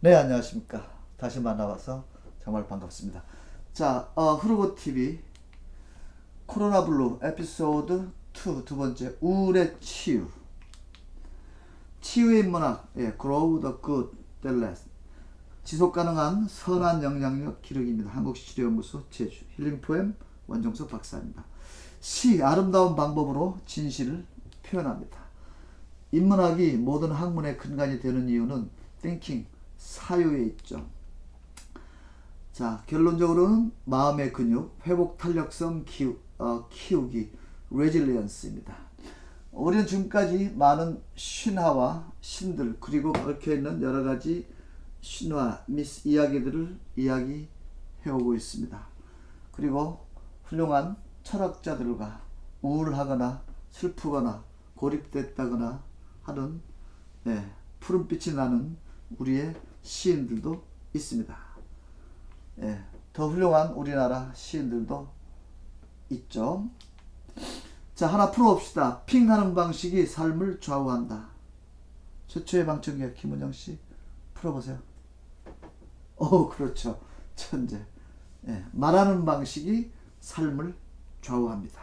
네, 안녕하십니까. 다시 만나봐서 정말 반갑습니다. 자, 어, 흐르고 TV 코로나 블루 에피소드 2 두 번째 우울의 치유. 치유의 문학, 예, Grow the Good, the Less. 지속 가능한 선한 영향력 기록입니다. 한국시 치료연구소 제주 힐링 포엠 원정석 박사입니다. 시 아름다운 방법으로 진실을 표현합니다. 인문학이 모든 학문의 근간이 되는 이유는 thinking, 사유에 있죠. 자, 결론적으로는 마음의 근육, 회복 탄력성 키우, 어, 키우기, resilience입니다. 우리는 지금까지 많은 신화와 신들 그리고 얽혀 있는 여러 가지 신화, 미스 이야기들을 이야기해 오고 있습니다. 그리고 훌륭한 철학자들과 우울하거나 슬프거나 고립됐다거나 하는 네, 푸른빛이 나는 우리의 시인들도 있습니다. 예, 더 훌륭한 우리나라 시인들도 있죠. 자, 하나 풀어봅시다. 핑 하는 방식이 삶을 좌우한다. 최초의 방청객 김은영 씨 풀어보세요. 오, 그렇죠. 천재. 예, 말하는 방식이 삶을 좌우합니다.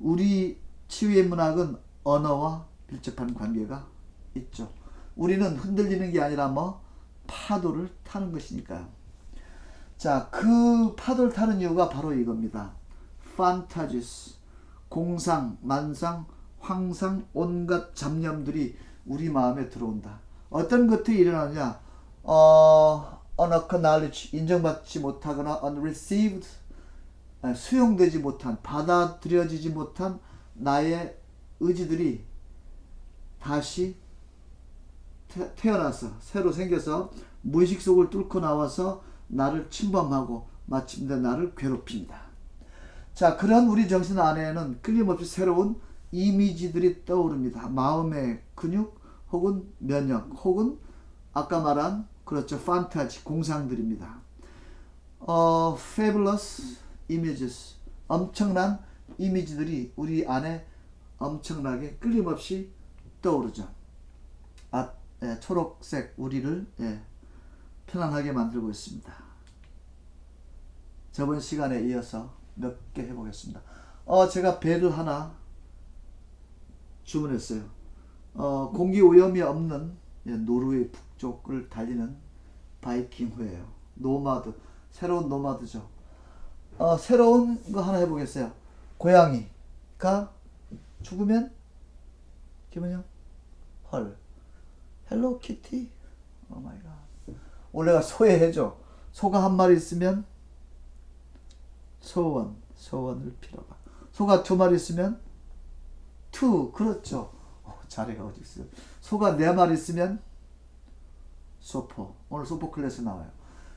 우리 치유의 문학은 언어와 밀접한 관계가 있죠. 우리는 흔들리는 게 아니라 뭐 파도를 타는 것이니까요. 자, 그 파도를 타는 이유가 바로 이겁니다. 판타지스, 공상, 만상, 황상, 온갖 잡념들이 우리 마음에 들어온다. 어떤 것들이 일어나냐? 어, unacknowledged, 인정받지 못하거나 unreceived, 아, 수용되지 못한, 받아들여지지 못한 나의 의지들이 다시 태, 태어나서 새로 생겨서 무의식 속을 뚫고 나와서 나를 침범하고 마침내 나를 괴롭힙니다. 자, 그런 우리 정신 안에는 끊임없이 새로운 이미지들이 떠오릅니다. 마음의 근육 혹은 면역 혹은 아까 말한 그렇죠 판타지 공상들입니다. 어, fabulous images 엄청난 이미지들이 우리 안에 엄청나게 끊임없이 떠오르죠. 아, 예, 초록색 우리를 예, 편안하게 만들고 있습니다. 저번 시간에 이어서 몇 개 해보겠습니다. 어, 제가 배를 하나 주문했어요. 어, 공기 오염이 없는 예, 노르웨이 북쪽을 달리는 바이킹 호예요. 노마드, 새로운 노마드죠. 어, 새로운 거 하나 해보겠어요. 고양이가 죽으면 김은영 헐 헬로 키티 오 마이 갓 원래가 소외해줘 소가 한 마리 있으면 소원 소원을 빌어봐. 소가 두 마리 있으면 투. 그렇죠. 어, 자리가 어디 있어요? 소가 네 마리 있으면 소포. 오늘 소포 클래스 나와요.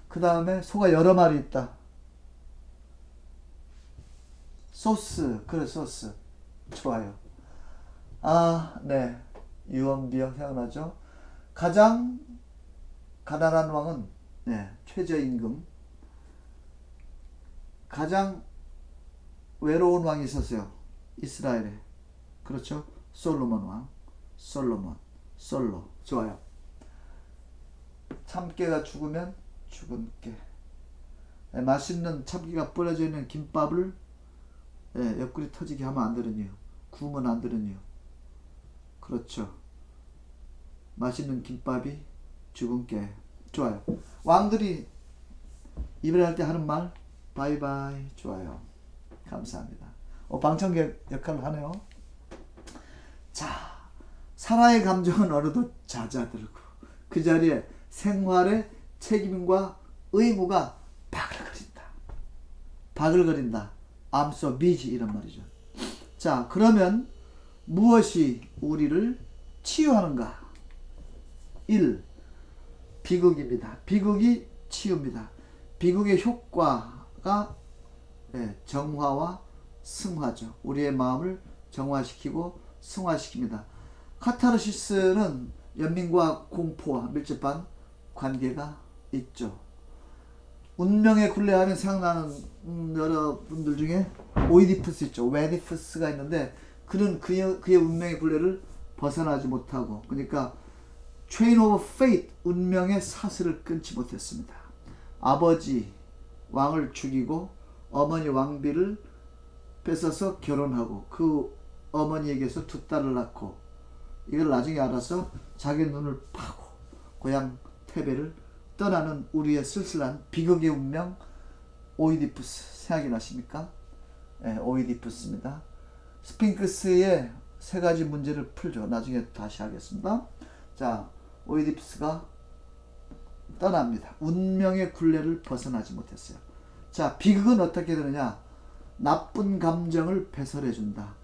그 다음에 소가 여러 마리 있다. 소스. 그래 소스. 좋아요. 아, 네. 유언비어 생각나죠? 가장 가난한 왕은 네, 최저임금. 가장 외로운 왕이 있었어요. 이스라엘에. 그렇죠? 솔로몬 왕. 솔로몬. 솔로. 좋아요. 참깨가 죽으면 죽은 깨. 네, 맛있는 참깨가 뿌려져 있는 김밥을 네, 옆구리 터지게 하면 안 되는 이유. 구우면 안 되는 이유. 그렇죠. 맛있는 김밥이 게 좋아요. 왕들이 이별할 때 하는 말 바이바이 좋아요. 감사합니다. 어, 방청객 역할을 하네요. 자, 사랑의 감정은 어느덧 잦아들고 그 자리에 생활의 책임과 의무가 바글거린다. 바글거린다. I'm so busy 이런 말이죠. 자, 그러면 무엇이 우리를 치유하는가? 1. 비극입니다. 비극이 치유입니다. 비극의 효과가 예, 정화와 승화죠. 우리의 마음을 정화시키고 승화시킵니다. 카타르시스는 연민과 공포와 밀접한 관계가 있죠. 운명의 굴레하면 생각나는 음, 여러분들 중에 오이디푸스 있죠. 웨디푸스가 있는데 그는 그의, 그의 운명의 굴레를 벗어나지 못하고 그러니까 Train of Fate 운명의 사슬을 끊지 못했습니다. 아버지 왕을 죽이고 어머니 왕비를 뺏어서 결혼하고 그 어머니에게서 두 딸을 낳고 이걸 나중에 알아서 자기 눈을 파고 고향 테베를 떠나는 우리의 쓸쓸한 비극의 운명 오이디푸스 생각이 나십니까? 네, 오이디푸스입니다. 스핑크스의 세 가지 문제를 풀죠. 나중에 다시 하겠습니다. 자, 오이디푸스가 떠납니다. 운명의 굴레를 벗어나지 못했어요. 자, 비극은 어떻게 되느냐? 나쁜 감정을 배설해 준다.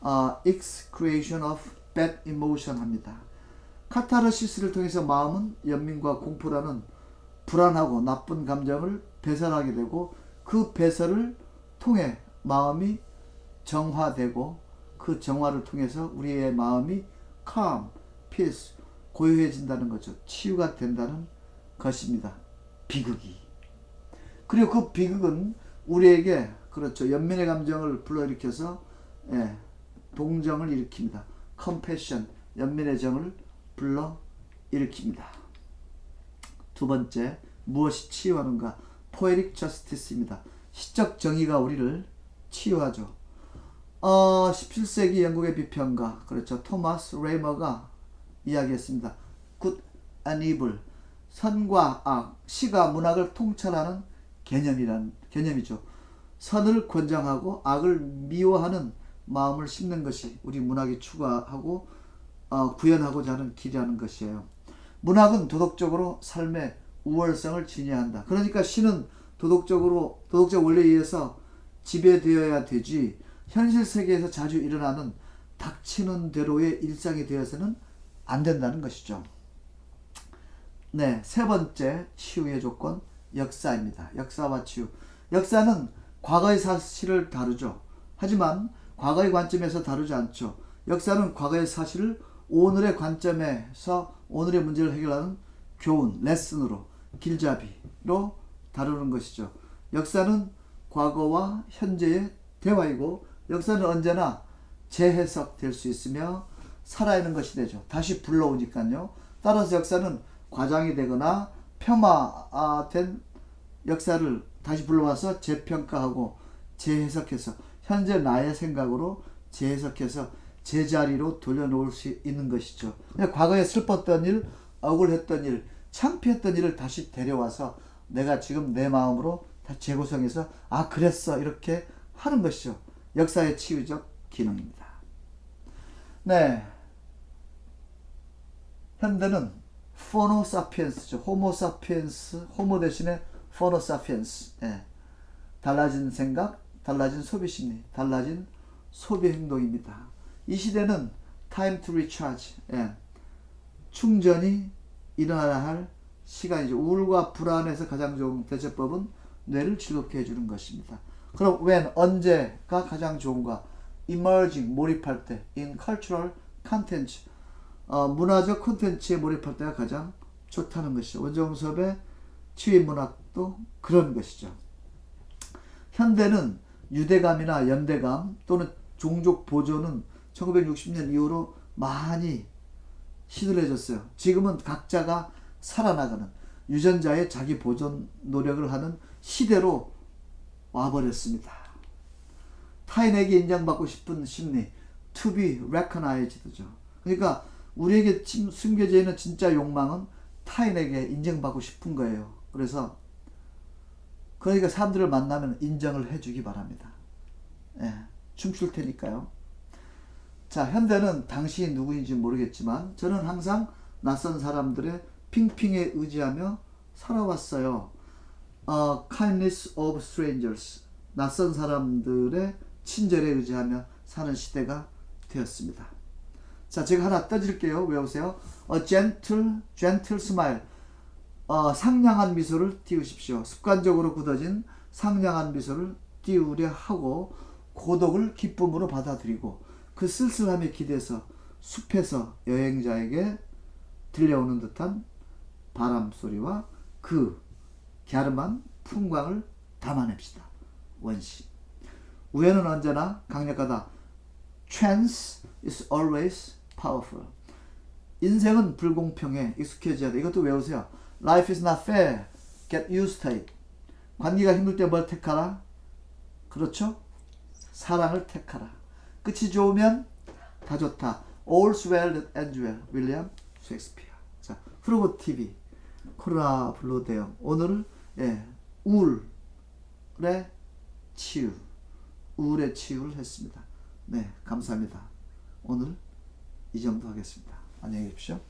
아, excretion of bad emotion 합니다. 카타르시스를 통해서 마음은 연민과 공포라는 불안하고 나쁜 감정을 배설하게 되고 그 배설을 통해 마음이 정화되고 그 정화를 통해서 우리의 마음이 calm, peace, 고요해진다는 거죠. 치유가 된다는 것입니다. 비극이. 그리고 그 비극은 우리에게 그렇죠. 연민의 감정을 불러일으켜서 예, 동정을 일으킵니다. compassion, 연민의 정을 불러 일으킵니다. 두 번째, 무엇이 치유하는가? poetic justice입니다. 시적 정의가 우리를 치유하죠. 어, 17세기 영국의 비평가, 그렇죠. 토마스 레이머가 이야기했습니다. good and evil. 선과 악, 시가 문학을 통찰하는 개념이란 개념이죠. 선을 권장하고 악을 미워하는 마음을 심는 것이 우리 문학이 추구하고 어, 구현하고자 하는 길이라는 것이에요. 문학은 도덕적으로 삶의 우월성을 지니한다. 그러니까 시는 도덕적으로 도덕적 원리에 의해서 지배되어야 되지 현실 세계에서 자주 일어나는 닥치는 대로의 일상이 되어서는 안 된다는 것이죠. 네, 세 번째 치유의 조건 역사입니다. 역사와 치유. 역사는 과거의 사실을 다루죠. 하지만 과거의 관점에서 다루지 않죠. 역사는 과거의 사실을 오늘의 관점에서 오늘의 문제를 해결하는 교훈, 레슨으로, 길잡이로 다루는 것이죠. 역사는 과거와 현재의 대화이고 역사는 언제나 재해석될 수 있으며 살아있는 것이 되죠. 다시 불러오니까요. 따라서 역사는 과장이 되거나 폄하된 역사를 다시 불러와서 재평가하고 재해석해서 현재 나의 생각으로 재해석해서 제자리로 돌려놓을 수 있는 것이죠. 과거에 슬펐던 일, 억울했던 일, 창피했던 일을 다시 데려와서 내가 지금 내 마음으로 다 재구성해서 아 그랬어 이렇게 하는 것이죠. 역사의 치유적 기능입니다. 네. 현대는 포노사피엔스죠. 호모사피엔스, 호모 대신에 포노사피엔스. 예. 달라진 생각, 달라진 소비 심리, 달라진 소비 행동입니다. 이 시대는 time to recharge. 예. 충전이 일어나야 할 시간이죠. 우울과 불안에서 가장 좋은 대처법은 뇌를 즐겁게 해주는 것입니다. 그럼 when 언제가 가장 좋은가? emerging 몰입할 때 in cultural content 어, 문화적 콘텐츠에 몰입할 때가 가장 좋다는 것이죠. 원정 수업의 치유 문학도 그런 것이죠. 현대는 유대감이나 연대감 또는 종족 보존은 1960년 이후로 많이 시들해졌어요. 지금은 각자가 살아나가는 유전자의 자기 보존 노력을 하는 시대로 와버렸습니다. 타인에게 인정받고 싶은 심리, to be recognized죠. 그러니까 우리에게 숨겨져 있는 진짜 욕망은 타인에게 인정받고 싶은 거예요. 그래서 그러니까 사람들을 만나면 인정을 해주기 바랍니다. 예, 춤출 테니까요. 자, 현대는 당신이 누구인지 모르겠지만 저는 항상 낯선 사람들의 핑핑에 의지하며 살아왔어요. Uh, kindness of strangers. 낯선 사람들의 친절에 의지하며 사는 시대가 되었습니다. 자, 제가 하나 떠질게요. 외우세요. A gentle, gentle smile. 어, 상냥한 미소를 띄우십시오. 습관적으로 굳어진 상냥한 미소를 띄우려 하고 고독을 기쁨으로 받아들이고 그 쓸쓸함에 기대서 숲에서 여행자에게 들려오는 듯한 바람 소리와 그 갸름한 풍광을 담아냅시다. 원시. 우연은 언제나 강력하다. Chance is always powerful. 인생은 불공평해. 익숙해져야 돼. 이것도 외우세요. Life is not fair. Get used to it. 관계가 힘들 때 뭘 택하라? 그렇죠? 사랑을 택하라. 끝이 좋으면 다 좋다. All's well that ends well. 윌리엄 셰익스피어. 자, 프로보 TV. 코로나 블루 대응. 오늘은 예, 우울의 치유. 우울의 치유를 했습니다. 네, 감사합니다. 오늘 이 정도 하겠습니다. 안녕히 계십시오.